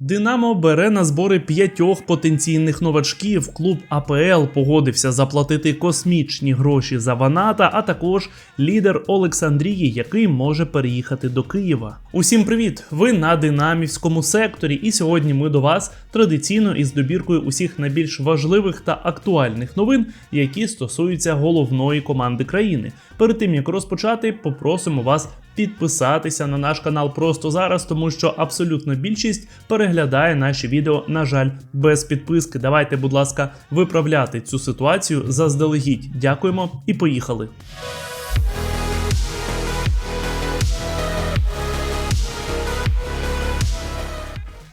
Динамо бере на збори п'ятьох потенційних новачків. Клуб АПЛ погодився заплатити космічні гроші за Ваната, а також лідер Олександрії, який може переїхати до Києва. Усім привіт! Ви на динамівському секторі, і сьогодні ми до вас традиційно із добіркою усіх найбільш важливих та актуальних новин, які стосуються головної команди країни. Перед тим як розпочати, попросимо вас підписатися на наш канал просто зараз, тому що абсолютно більшість переглядає наші відео, на жаль, без підписки. Давайте, будь ласка, виправляти цю ситуацію заздалегідь. Дякуємо і поїхали.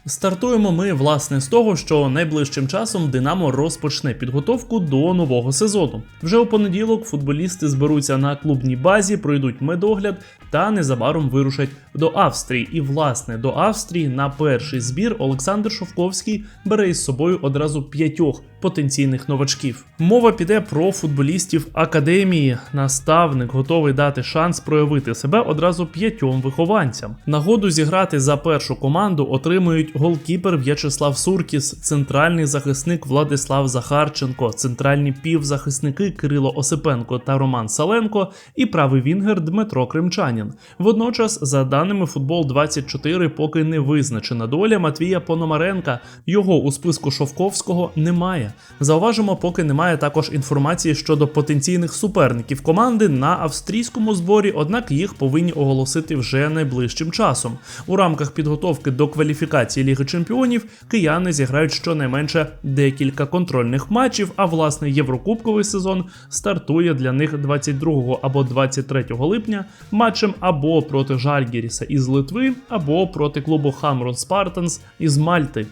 Стартуємо ми власне з того, що найближчим часом Динамо розпочне підготовку до нового сезону. Вже у понеділок футболісти зберуться на клубній базі, пройдуть медогляд та незабаром вирушать до Австрії. І власне до Австрії на перший збір Олександр Шовковський бере із собою одразу п'ятьох потенційних новачків. Мова піде про футболістів академії. Наставник готовий дати шанс проявити себе одразу п'ятьом вихованцям. Нагоду зіграти за першу команду отримують голкіпер В'ячеслав Суркіс, центральний захисник Владислав Захарченко, центральні півзахисники Кирило Осипенко та Роман Саленко і правий вінгер Дмитро Кримчанін. Водночас, за даними футбол 24 поки не визначена доля Матвія Пономаренка. Його у списку Шовковського немає. Зауважимо, поки немає також інформації щодо потенційних суперників команди на австрійському зборі, однак їх повинні оголосити вже найближчим часом. У рамках підготовки до кваліфікації Ліги Чемпіонів кияни зіграють щонайменше декілька контрольних матчів. А власне єврокубковий сезон стартує для них 22 або 23 липня матчем або проти Жальгіріса із Литви, або проти клубу Хамрон Спартанс із Мальти.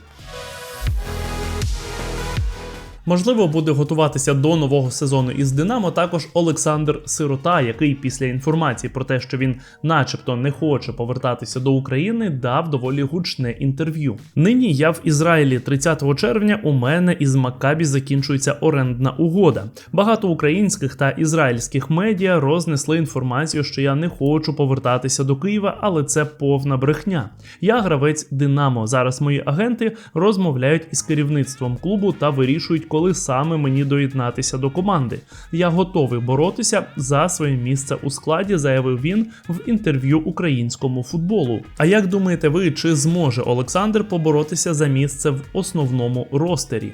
Можливо, буде готуватися до нового сезону із Динамо також Олександр Сирота, який після інформації про те, що він, начебто, не хоче повертатися до України, дав доволі гучне інтерв'ю. Нині я в Ізраїлі 30 червня. У мене із Маккабі закінчується орендна угода. Багато українських та ізраїльських медіа рознесли інформацію, що я не хочу повертатися до Києва, але це повна брехня. Я гравець Динамо. Зараз мої агенти розмовляють із керівництвом клубу та вирішують коли саме мені доєднатися до команди. Я готовий боротися за своє місце у складі, заявив він в інтерв'ю українському футболу. А як думаєте ви, чи зможе Олександр поборотися за місце в основному ростері?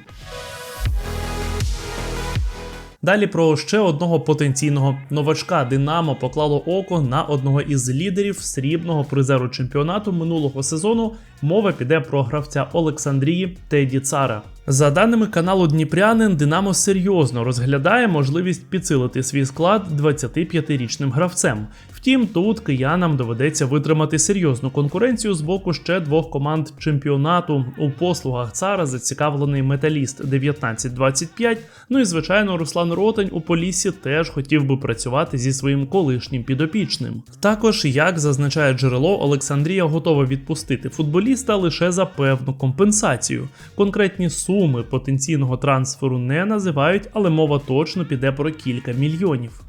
Далі про ще одного потенційного новачка Динамо поклало око на одного із лідерів срібного призеру чемпіонату минулого сезону. Мова піде про гравця Олександрії Теді Цара. За даними каналу Дніпрянин, Динамо серйозно розглядає можливість підсилити свій склад 25-річним гравцем. Втім, тут киянам доведеться витримати серйозну конкуренцію з боку ще двох команд чемпіонату. У послугах цара зацікавлений металіст 1925. Ну і звичайно, Руслан Ротень у Поліссі теж хотів би працювати зі своїм колишнім підопічним. Також, як зазначає джерело, Олександрія готова відпустити футболіста лише за певну компенсацію. Конкретні суми потенційного трансферу не називають, але мова точно піде про кілька мільйонів.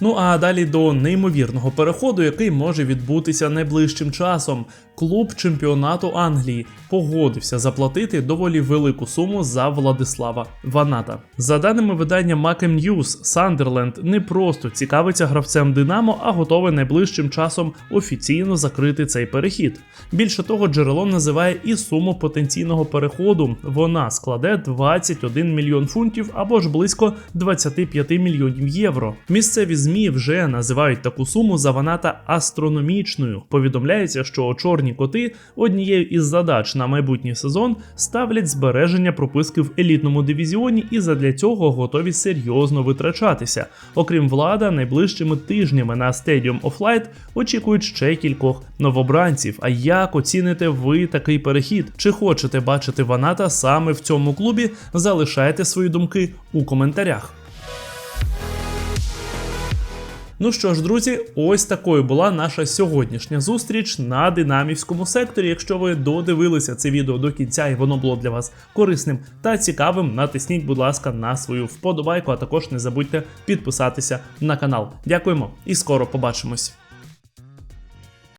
Ну а далі до неймовірного переходу, який може відбутися найближчим часом. Клуб чемпіонату Англії погодився заплатити доволі велику суму за Владислава Ваната. За даними видання Macem News, Сандерленд не просто цікавиться гравцем Динамо, а готовий найближчим часом офіційно закрити цей перехід. Більше того, джерело називає і суму потенційного переходу. Вона складе 21 мільйон фунтів або ж близько 25 мільйонів євро. Місцеві ЗМІ вже називають таку суму за Ваната астрономічною. Повідомляється, що чорні коти однією із задач на майбутній сезон ставлять збереження прописки в елітному дивізіоні і задля цього готові серйозно витрачатися. Окрім влада, найближчими тижнями на Stadium of Light очікують ще кількох новобранців. А як оціните ви такий перехід? Чи хочете бачити Ваната саме в цьому клубі? Залишайте свої думки у коментарях. Ну що ж, друзі, ось такою була наша сьогоднішня зустріч на динамівському секторі. Якщо ви додивилися це відео до кінця і воно було для вас корисним та цікавим, натисніть, будь ласка, на свою вподобайку, а також не забудьте підписатися на канал. Дякуємо і скоро побачимось.